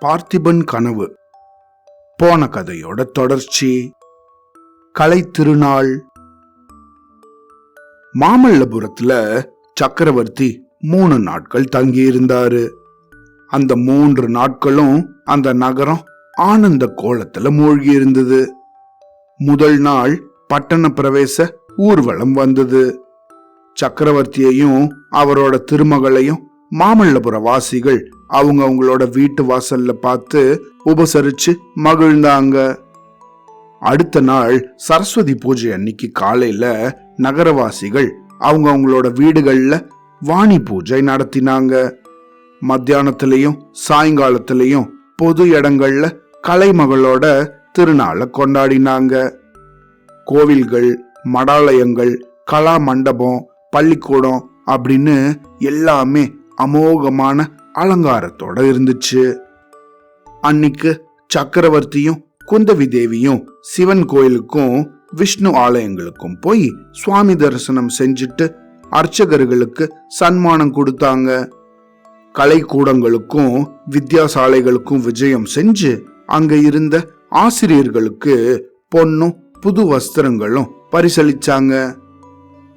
பார்த்திபன் கனவு. போன கதையோட தொடர்ச்சி. கலை திருநாள். மாமல்லபுரத்துல சக்கரவர்த்தி மூணு நாட்கள் தங்கியிருந்தாரு. அந்த மூன்று நாட்களும் அந்த நகரம் ஆனந்த கோலத்துல மூழ்கி இருந்தது முதல் நாள் பட்டண பிரவேச ஊர்வலம் வந்தது. சக்கரவர்த்தியையும் அவரோட திருமகளையும் மாமல்லபுர வாசிகள் அவங்க அவங்களோட வீட்டு வாசல்ல பார்த்து உபசரிச்சு மகிழ்ந்தாங்க. அடுத்த நாள் சரஸ்வதி பூஜை அன்னைக்கு காலையில நகரவாசிகள் அவங்க அவங்களோட வீடுகள்ல வாணி பூஜை நடத்தினாங்க. மத்தியானத்திலையும் சாயங்காலத்திலையும் பொது இடங்கள்ல கலைமகளோட திருநாளை கொண்டாடினாங்க. கோவில்கள் மடாலயங்கள் கலா மண்டபம் பள்ளிக்கூடம் அப்படின்னு எல்லாமே அமோகமான அலங்காரத்தோட இருந்துச்சு. அன்னைக்கு சக்கரவர்த்தியும் குந்தவி தேவியும் சிவன் கோயிலுக்கும் விஷ்ணு ஆலயங்களுக்கும் போய் சுவாமி தரிசனம் செஞ்சுட்டு அர்ச்சகர்களுக்கு சன்மானம் கொடுத்தாங்க. கலைக்கூடங்களுக்கும் வித்யாசாலைகளுக்கும் விஜயம் செஞ்சு அங்க இருந்த ஆசிரியர்களுக்கு பொண்ணும் புது வஸ்திரங்களும் பரிசளிச்சாங்க.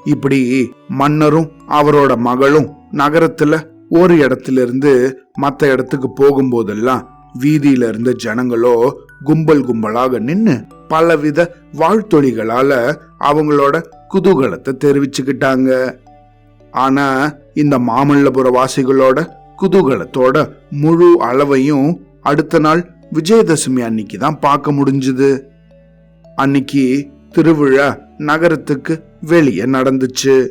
இப்படி மன்னரும் அவரோட மகளும் நகரத்துல ஒரு இடத்துல இருந்து இடத்துக்கு போகும்போதெல்லாம் வீதியில இருந்த ஜனங்களோ கும்பல் கும்பலாக நின்று பலவித வாழ்த்தொழிகளால அவங்களோட குதூகலத்தை தெரிவிச்சுக்கிட்டாங்க. ஆனா இந்த மாமல்லபுர வாசிகளோட குதூகலத்தோட முழு அளவையும் அடுத்த நாள் விஜயதசமி அன்னைக்கு தான் பார்க்க முடிஞ்சுது. அன்னைக்கு திருவிழா நகரத்துக்கு வெளியே நடந்துச்சு.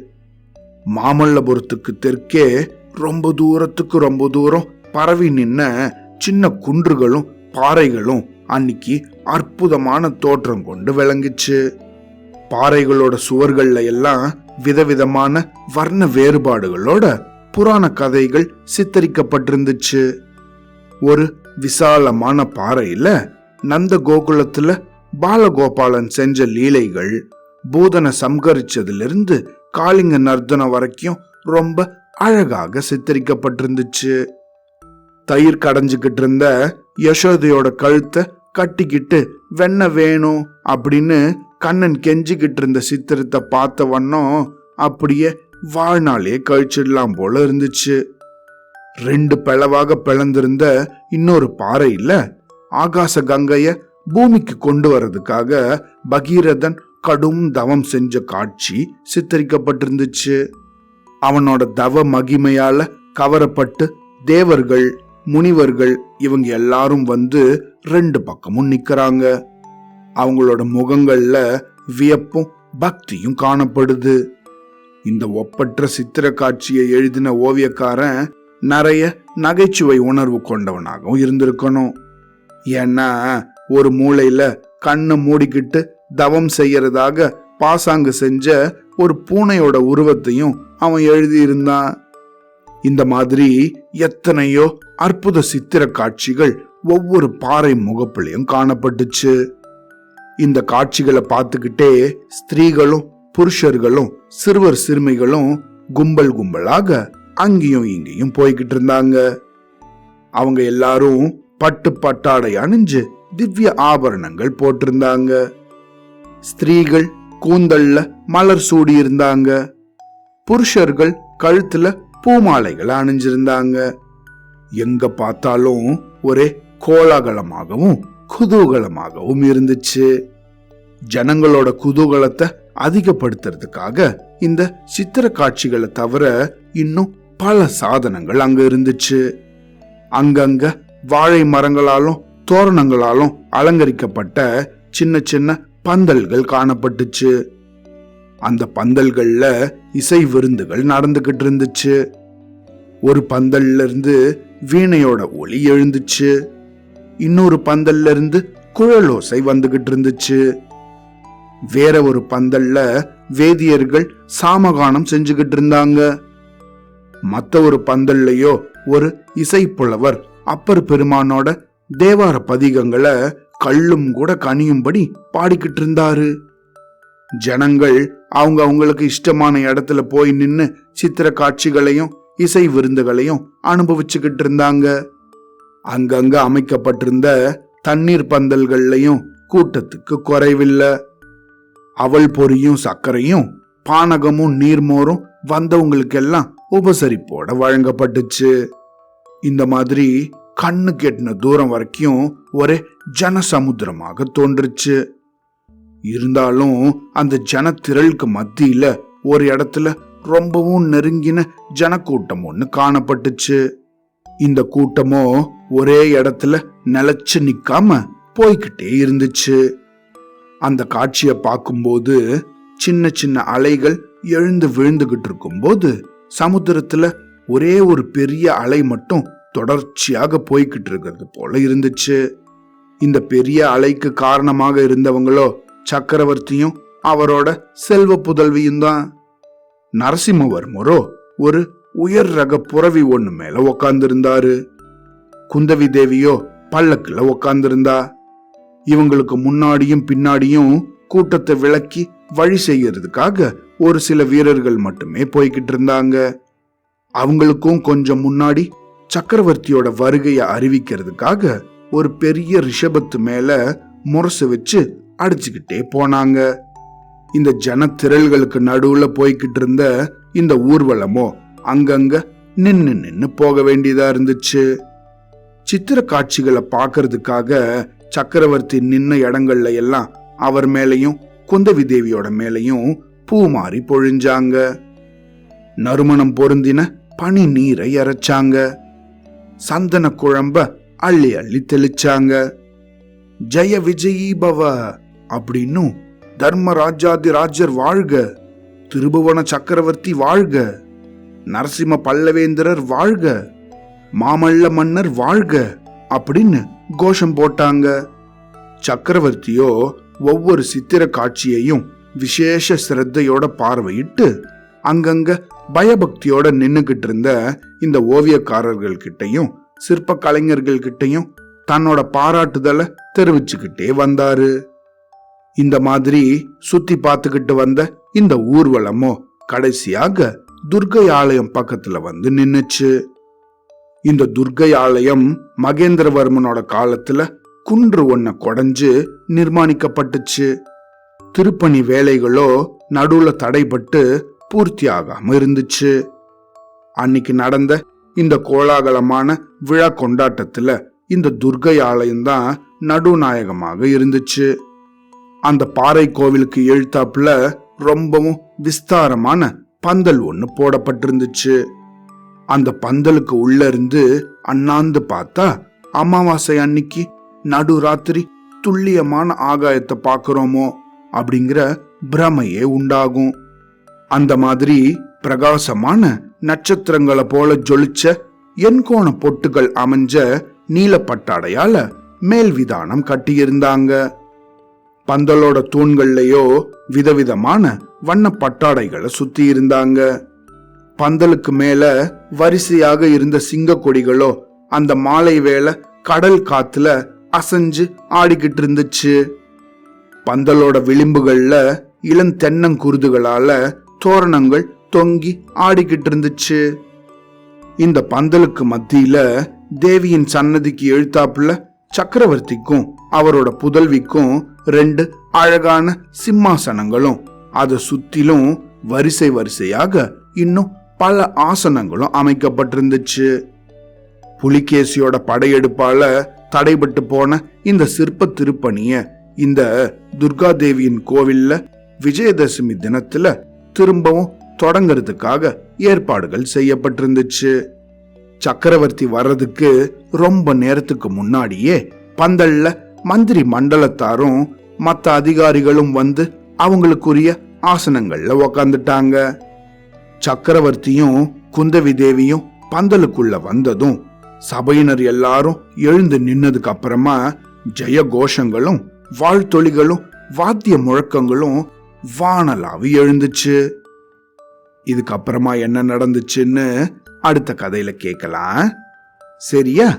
மாமல்லபுரத்துக்கு தெற்கே ரொம்ப தூரத்துக்கு ரொம்ப தூரம் பரவி நின்ன சின்ன குன்றுகளும் பாறைகளும் அன்னைக்கு அற்புதமான தோற்றம் கொண்டு விளங்குச்சு. பாறைகளோட சுவர்கள்ல எல்லாம் விதவிதமான வர்ண வேறுபாடுகளோட புராண கதைகள் சித்தரிக்கப்பட்டிருந்துச்சு. ஒரு விசாலமான பாறையில நந்த கோகுலத்துல பாலகோபாலன் செஞ்ச லீலைகள் பூதனை சம்கரிச்சதிலிருந்து காளிங்க நர்தனம் வரைக்கும் ரொம்ப அழகாக சித்தரிக்கப்பட்டிருந்துச்சு. தயிர் கடைஞ்சுக்கிட்டு இருந்த யசோதையோட கழுத்தை கட்டிக்கிட்டு வெண்ண வேணும் அப்படின்னு கண்ணன் கெஞ்சிக்கிட்டு இருந்த சித்திரத்தை பார்த்த வண்ணம் அப்படியே வாழ்நாளே கழிச்சிடலாம் போல இருந்துச்சு. ரெண்டு பிளவாக பிளந்திருந்த இன்னொரு பாறையில ஆகாச கங்கைய பூமிக்கு கொண்டு வர்றதுக்காக பகீரதன் கடும் தவம் செஞ்ச காட்சி சித்தரிக்கப்பட்டிருந்துச்சு. அவனோட தவ மகிமையால கவரப்பட்டு தேவர்கள் முனிவர்கள் இவங்க எல்லாரும் வந்து ரெண்டு பக்கமும் நிக்கிறாங்க. அவங்களோட முகங்கள்ல வியப்பும் பக்தியும் காணப்படுது. இந்த ஒப்பற்ற சித்திர காட்சியை எழுதின ஓவியக்காரன் நிறைய நகைச்சுவை உணர்வு கொண்டவனாகவும் இருந்திருக்கணும். ஏன்னா ஒரு மூளையில கண்ணை மூடிக்கிட்டு தவம் செய்யறதாக பாசாங்கு செஞ்ச ஒரு பூனையோட உருவத்தையும் அவன் எழுதியிருந்தான். இந்த மாதிரி எத்தனையோ அற்புத சித்திர காட்சிகள் ஒவ்வொரு பாறை முகப்புலையும் காணப்பட்டுச்சு. இந்த காட்சிகளை பார்த்துக்கிட்டே ஸ்திரீகளும் புருஷர்களும் சிறுவர் சிறுமிகளும் கும்பல் கும்பலாக அங்கேயும் இங்கேயும் போய்கிட்டு இருந்தாங்க. அவங்க எல்லாரும் பட்டு பட்டாடை அணிஞ்சு திவ்ய ஆபரணங்கள் போட்டிருந்தாங்க. ஸ்திரீகள் கூந்தல்ல மலர் சூடி இருந்தாங்க புருஷர்கள் கழுத்துல பூமாலைகளை அணிஞ்சிருந்தாங்க. எங்க பார்த்தாலும் ஒரே கோலாகலமாகவும் குதூகலமாகவும் இருந்துச்சு. ஜனங்களோட குதூகலத்தை அதிகப்படுத்துறதுக்காக இந்த சித்திர காட்சிகளை தவிர இன்னும் பல சாதனங்கள் அங்க இருந்துச்சு. அங்கங்க வாழை மரங்களாலும் தோரணங்களாலும் அலங்கரிக்கப்பட்ட சின்ன சின்ன பந்தல்கள் காணப்பட்டுச்சு. அந்த பந்தல்கள்ல இசை விருந்துகள் நடந்துகிட்டு இருந்துச்சு ஒரு பந்தல்ல இருந்து வீணையோட ஒளி எழுந்துச்சு. இன்னொரு பந்தல்ல இருந்து குழலோசை வந்துகிட்டு இருந்துச்சு வேற ஒரு பந்தல்ல வேதியர்கள் சாமகானம் செஞ்சுகிட்டு இருந்தாங்க மத்த ஒரு பந்தல்லையோ ஒரு இசைப்புலவர் அப்பர் பெருமானோட தேவார பதிகங்களை கள்ளும் கூட கனியும்படி பாடிக்கிட்டு இருந்தாரு. ஜனங்கள் அவங்க அவங்களுக்கு இஷ்டமான இடத்துல போய் நின்று சித்திர காட்சிகளையும் இசை விருந்துகளையும் அனுபவிச்சுக்கிட்டு இருந்தாங்க. அங்கங்க அமைக்கப்பட்டிருந்த தண்ணீர் பந்தல்கள்லையும் கூட்டத்துக்கு குறைவில்லை. அவல் பொரியும் சர்க்கரையும் பானகமும் நீர்மோரும் வந்தவங்களுக்கெல்லாம் உபசரிப்போட வழங்கப்பட்டுச்சு. இந்த மாதிரி கண்ணு கெட்டின தூரம் வரைக்கும் ஒரே ஜனசமுத்திரமாக தோன்றுச்சு. இருந்தாலும் அந்த ஜனத்திரளுக்கு மத்தியில ஒரு இடத்துல ரொம்பவும் நெருங்கின ஜனக்கூட்டம் ஒன்று காணப்பட்டுச்சு. இந்த கூட்டமோ ஒரே இடத்துல நிலச்சு நிக்காம போய்கிட்டே இருந்துச்சு. அந்த காட்சியை பார்க்கும்போது சின்ன சின்ன அலைகள் எழுந்து விழுந்துகிட்டு இருக்கும்போது சமுத்திரத்துல ஒரே ஒரு பெரிய அலை மட்டும் தொடர்ச்சியாக போய்கிட்டு இருக்கிறது போல இருந்துச்சு. இந்த பெரிய அலைக்கு காரணமாக இருந்தவங்களோ சக்கரவர்த்தியும் அவரோட செல்வ புதல்வியும் தான். நரசிம்மவர்மரோ ஒரு உயர் ரக புறவி ஒண்ணு மேல உக்காந்துருந்தாரு. குந்தவி தேவியோ பல்லக்குல உக்காந்துருந்தா. இவங்களுக்கு முன்னாடியும் பின்னாடியும் கூட்டத்தை விளக்கி வழி செய்யறதுக்காக ஒரு சில வீரர்கள் மட்டுமே போய்கிட்டு இருந்தாங்க அவங்களுக்கும் கொஞ்சம் முன்னாடி சக்கரவர்த்தியோட வருகையை அறிவிக்கிறதுக்காக ஒரு பெரிய ரிஷபத்து மேல முரசு வச்சு அடிச்சுக்கிட்டே போனாங்க. இந்த ஜனத்திரள்களுக்கு நடுவுல போய்கிட்டு இருந்த இந்த ஊர்வலமோ அங்கங்க நின்னு நின்னு போக வேண்டியதா இருந்துச்சு. சித்திர காட்சிகளை பார்க்கறதுக்காக சக்கரவர்த்தி நின்ன இடங்கள்ல எல்லாம் அவர் மேலையும் குந்தவி தேவியோட மேலையும் பூ மாறி பொழிஞ்சாங்க. நறுமணம் பொருந்தின பனி நீரை இறைச்சாங்க சந்தன குழம்ப அள்ளி அள்ளி தெளிச்சாங்க. ஜெய விஜயீ பவ அப்படின்னும் தர்மராஜாதி ராஜர் வாழ்க திருபுவன சக்கரவர்த்தி வாழ்க நரசிம்ம பல்லவேந்திரர் வாழ்க மாமல்ல மன்னர் வாழ்க அப்படின்னு கோஷம் போட்டாங்க. சக்கரவர்த்தியோ ஒவ்வொரு சித்திர காட்சியையும் விசேஷ சிரத்தையோட பார்வையிட்டு அங்கங்க பயபக்தியோட நின்னுகிட்டு இருந்த இந்த ஓவியக்காரர்கள் கிட்டையும் சிற்ப கலைஞர்கள் கிட்டையும் தன்னோட பாராட்டுதலை தெரிவிச்சுக்கிட்டே வந்தாரு. இந்த மாதிரி சுத்தி பார்த்துக்கிட்டு வந்த இந்த ஊர்வலமோ கடைசியாக துர்கை ஆலயம் பக்கத்துல வந்து நின்னுச்சு. இந்த துர்கை ஆலயம் மகேந்திரவர்மனோட காலத்துல குன்று ஒன்ன கொடைஞ்சு நிர்மாணிக்கப்பட்டுச்சு. திருப்பணி வேலைகளோ நடுவுல தடைபட்டு பூர்த்தி ஆகாம இருந்துச்சு அன்னைக்கு நடந்த இந்த கோலாகலமான விழா கொண்டாட்டத்துல இந்த துர்கை ஆலயம் தான் நடுநாயகமாக இருந்துச்சு. அந்த பாறை கோவிலுக்கு எழுத்தாப்புல ரொம்பவும் விஸ்தாரமான பந்தல் ஒன்று போடப்பட்டிருந்துச்சு. அந்த பந்தலுக்கு உள்ள இருந்து அண்ணாந்து பார்த்தா அமாவாசை அன்னைக்கு நடுராத்திரி துல்லியமான ஆகாயத்தை பார்க்குறோமோ அப்படிங்கிற பிரமையே உண்டாகும். அந்த மாதிரி பிரகாசமான நட்சத்திரங்களை போல ஜொலிச்ச எண்கோண பொட்டுகள் அமைஞ்ச நீலப்பட்டாடையால மேல் விதானம் கட்டியிருந்தாங்க. பந்தலோட தூண்கள்லயோ விதவிதமான வண்ண பட்டாடைகளை சுத்தி இருந்தாங்க பந்தலுக்கு மேல வரிசையாக இருந்த சிங்க கொடிகளோ அந்த மாலை வேளை கடல் காத்துல அசைஞ்சு ஆடிக்கிட்டு இருந்துச்சு. பந்தலோட விளிம்புகள்ல இளந்தென்னங்குருதுகளால தோரணங்கள் தொங்கி ஆடிக்கிட்டு இருந்துச்சு இந்த பந்தலுக்கு மத்தியில தேவியின் சன்னதிக்கு எழுத்தாப்புல சக்கரவர்த்திக்கும் அவரோட புதல்விக்கும் ரெண்டு அழகான சிம்மாசனங்களும். அதை சுத்திலும் வரிசை வரிசையாக இன்னும் பல ஆசனங்களும் அமைக்கப்பட்டிருந்துச்சு. புலிகேசியோட படையெடுப்பால தடைபட்டு போன இந்த சிற்ப திருப்பணிய இந்த துர்காதேவியின் கோவில்ல விஜயதசமி தினத்துல திரும்பவும் தொடங்கிறதுக்காக ஏற்பாடுகள் செய்யப்பட்டிருந்துச்சு. சக்கரவர்த்தி வர்றதுக்கு ரொம்ப நேரத்துக்கு முன்னாடியே பந்தல்ல மந்திரி மண்டலத்தாரும் மற்ற அதிகாரிகளும் வந்து அவங்களுக்குரிய ஆசனங்கள்ல உக்காந்துட்டாங்க. சக்கரவர்த்தியும் குந்தவி தேவியும் பந்தலுக்குள்ள வந்ததும் சபையினர் எல்லாரும் எழுந்து நின்னதுக்கு அப்புறமா ஜெய கோஷங்களும் வாழ்த்தொழிகளும் வாத்திய முழக்கங்களும் வானலாவி எழுந்துச்சு. இதுக்கப்புறமா என்ன நடந்துச்சுன்னு அடுத்த கதையில கேட்கலாம் சரியா?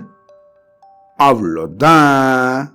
அவ்வளோதான்.